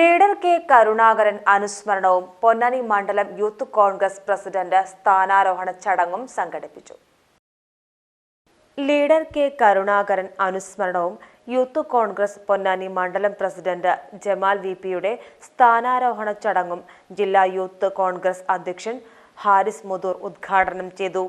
Leader K Karunakaran അനുസ്മരണവും പൊന്നാനി മണ്ഡലം youth Congress president സ്ഥാനാരോഹണ ചടങ്ങും സംഘടിപ്പിച്ചു. ലീഡർ കെ കരുണാകരൻ അനുസ്മരണവും യൂത്ത് കോൺഗ്രസ് പൊന്നാനി മണ്ഡലം പ്രസിഡന്റ് ജമാൽ വി പിയുടെ സ്ഥാനാരോഹണ ചടങ്ങും ജില്ലാ യൂത്ത് കോൺഗ്രസ് അധ്യക്ഷൻ ഹാരിസ് മുതൂർ ഉദ്ഘാടനം ചെയ്തു.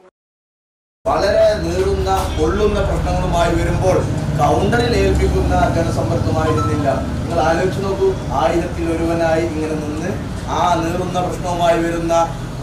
വളരെ നീളുന്ന കൊള്ളുന്ന പ്രശ്നങ്ങളുമായി വരുമ്പോൾ കൗണ്ടറിൽ ഏൽപ്പിക്കുന്ന ജനസമ്പർക്കമായിരുന്നില്ല നിങ്ങൾ ആലോചിച്ച് നോക്കൂ ആയിരത്തിൽ ഒരുവനായി ഇങ്ങനെ നിന്ന് ആ നീറുന്ന പ്രശ്നവുമായി വരുന്ന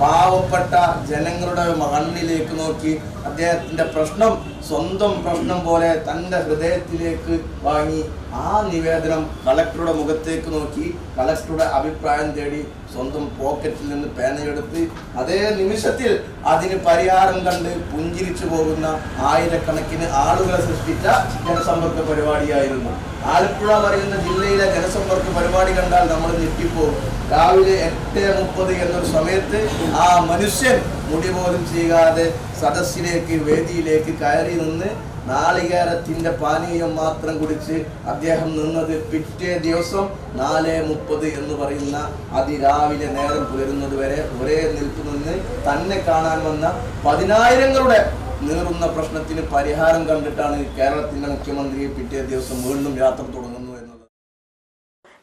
പാവപ്പെട്ട ജനങ്ങളുടെ കണ്ണിലേക്ക് നോക്കി അദ്ദേഹത്തിന്റെ പ്രശ്നം സ്വന്തം പ്രശ്നം പോലെ തന്റെ ഹൃദയത്തിലേക്ക് വാങ്ങി ആ നിവേദനം കളക്ടറുടെ മുഖത്തേക്ക് നോക്കി കളക്ടറുടെ അഭിപ്രായം തേടി സ്വന്തം പോക്കറ്റിൽ നിന്ന് പേനയെടുത്ത് അതേ നിമിഷത്തിൽ അതിന് പരിഹാരം കണ്ട് പുഞ്ചിരിച്ചു പോകുന്ന ആയിരക്കണക്കിന് ആളുകളെ സൃഷ്ടിച്ച ജനസമ്പർക്ക പരിപാടിയായിരുന്നു. ആലപ്പുഴ പറയുന്ന ജില്ലയിലെ ജനസമ്പർക്ക പരിപാടി കണ്ടാൽ നമ്മൾ ഞെട്ടിപ്പോ രാവിലെ എട്ട് മുപ്പത് എന്നൊരു സമയത്ത് ആ മനുഷ്യൻ മുടി പോലും ചെയ്യാതെ സദസ്സിലേക്ക് വേദിയിലേക്ക് കയറി നിന്ന് നാളികേരത്തിന്റെ പാനീയം മാത്രം കുടിച്ച് അദ്ദേഹം നിന്നത് പിറ്റേ ദിവസം നാല് മുപ്പത് എന്ന് പറയുന്ന അതിരാവിലെ നേരം പുലരുന്നത് വരെ ഒരേ നിൽപ്പ് നിന്ന് തന്നെ കാണാൻ വന്ന പതിനായിരങ്ങളുടെ നീറുന്ന പ്രശ്നത്തിന് പരിഹാരം കണ്ടിട്ടാണ് കേരളത്തിന്റെ മുഖ്യമന്ത്രി പിറ്റേ ദിവസം വീണ്ടും യാത്ര തുടങ്ങുന്നു എന്നുള്ളത്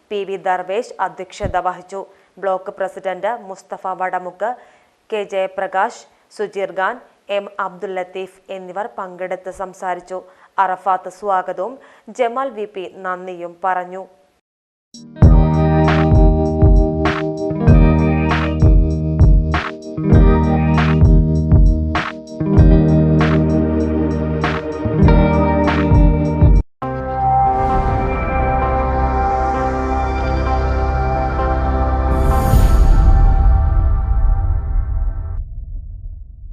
പി വി ദർവേഷ് അധ്യക്ഷത വഹിച്ചു. Block president Mustafa Vadamukku K Jayaprakash Sujeer Khan M Abdul Latheef എന്നിവർ പങ്കെടുത്ത് സംസാരിച്ചു. അറഫാത്ത് സ്വാഗതവും ജമാൽ വി പി നന്ദിയും പറഞ്ഞു.